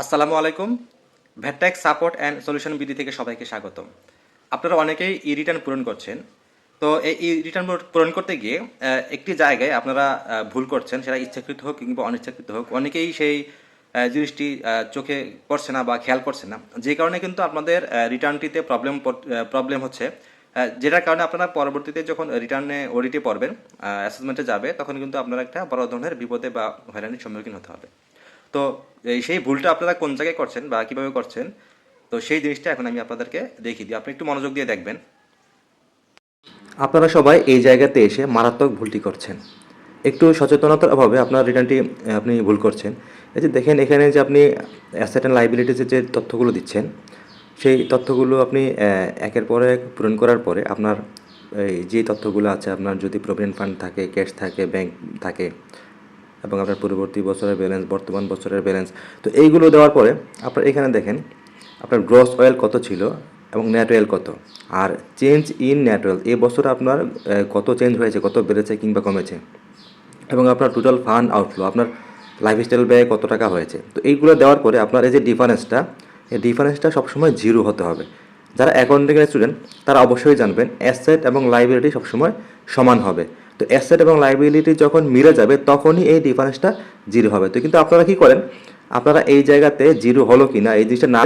আসসালামু আলাইকুম। ভ্যাটট্যাক support and solution বিধি থেকে সবাইকে স্বাগতম। আপনারা অনেকেই ই রিটার্ন পূরণ করছেন। তো এই ই রিটার্ন পূরণ করতে গিয়ে একটি জায়গায় আপনারা ভুল করছেন, সেটা ইচ্ছাকৃত হোক কিংবা অনিচ্ছাকৃত হোক, অনেকেই সেই জিনিসটি চোখে পড়ছে না বা খেয়াল করছে না। যে কারণে কিন্তু আপনাদের রিটার্নটিতে প্রবলেম প্রবলেম হচ্ছে। যেটার কারণে আপনারা পরবর্তীতে যখন রিটার্নে ওডিটি পড়বেন অ্যাসেসমেন্টে যাবে, তখন কিন্তু আপনারা একটা বড় ধরনের বিপদে বা হয়রানির সম্মুখীন হতে হবে। তো সেই ভুলটা আপনারা কোন জায়গায় করছেন বা কীভাবে করছেন, তো সেই জিনিসটা এখন আমি আপনাদেরকে দেখিয়ে দিই। আপনি একটু মনোযোগ দিয়ে দেখবেন। আপনারা সবাই এই জায়গাতে এসে মারাত্মক ভুলটি করছেন। একটু সচেতনতার অভাবে আপনার রিটার্নটি আপনি ভুল করছেন। এই যে দেখেন, এখানে যে আপনি অ্যাসেট অ্যান্ড যে তথ্যগুলো দিচ্ছেন, সেই তথ্যগুলো আপনি একের পর এক পূরণ করার পরে আপনার এই যে তথ্যগুলো আছে, আপনার যদি প্রভিডেন্ট ফান্ড থাকে ক্যাশ থাকে ব্যাংক থাকে এবং আপনার পূর্ববর্তী বছরের ব্যালেন্স বর্তমান বছরের ব্যালেন্স তো এইগুলো দেওয়ার পরে আপনার এখানে দেখেন, আপনার গ্রস অয়েল কত ছিল এবং নেট অয়েল কত। আর চেঞ্জ ইন নেট অয়েল এই বছর আপনার কত চেঞ্জ হয়েছে, কত বেড়েছে কিংবা কমেছে। এবং আপনার টোটাল ফান্ড আউটফ্লো আপনার লাইফস্টাইল ব্যয় কত টাকা হয়েছে। তো এইগুলো দেওয়ার পরে আপনার এই যে ডিফারেন্সটা এই ডিফারেন্সটা সবসময় জিরো হতে হবে। যারা অ্যাকাউন্টিংয়ের স্টুডেন্ট তারা অবশ্যই জানবেন অ্যাসেট এবং লাইবিলিটি সবসময় সমান হবে। তো অ্যাসেট এবং লাইবিলিটি যখন মিলে যাবে, তখনই এই ডিফারেন্সটা জিরো হবে। তো কিন্তু আপনারা কি করেন? আপনারা এই জায়গাতে জিরো হলো কিনা, এই জিনিসটা না